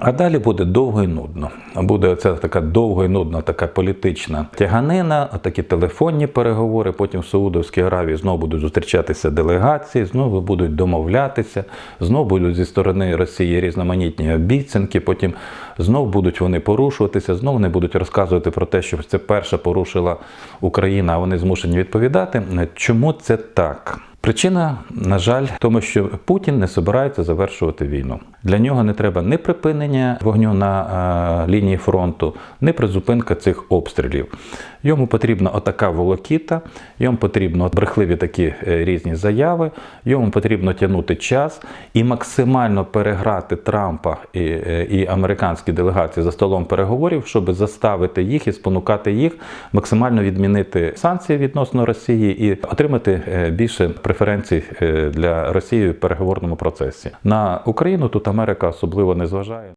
А далі буде довго і нудно. Буде оця така довго і нудна така політична тяганина, такі телефонні переговори. Потім в Саудовській Аравії знову будуть зустрічатися делегації, знову будуть домовлятися, знову будуть зі сторони Росії різноманітні обіцянки. Потім знову будуть вони порушуватися, знову вони будуть розказувати про те, що це перша порушила Україна, а вони змушені відповідати. Чому це так? Причина, на жаль, в тому, що Путін не збирається завершувати війну. Для нього не треба ні припинення вогню на е, лінії фронту, ні призупинка цих обстрілів. Йому потрібна отака волокіта, йому потрібно брехливі такі е, різні заяви, йому потрібно тягнути час і максимально переграти Трампа і, е, і американські делегації за столом переговорів, щоб заставити їх і спонукати їх максимально відмінити санкції відносно Росії і отримати більше преференцій е, для Росії в переговорному процесі. На Україну тут Америка особливо не зважає.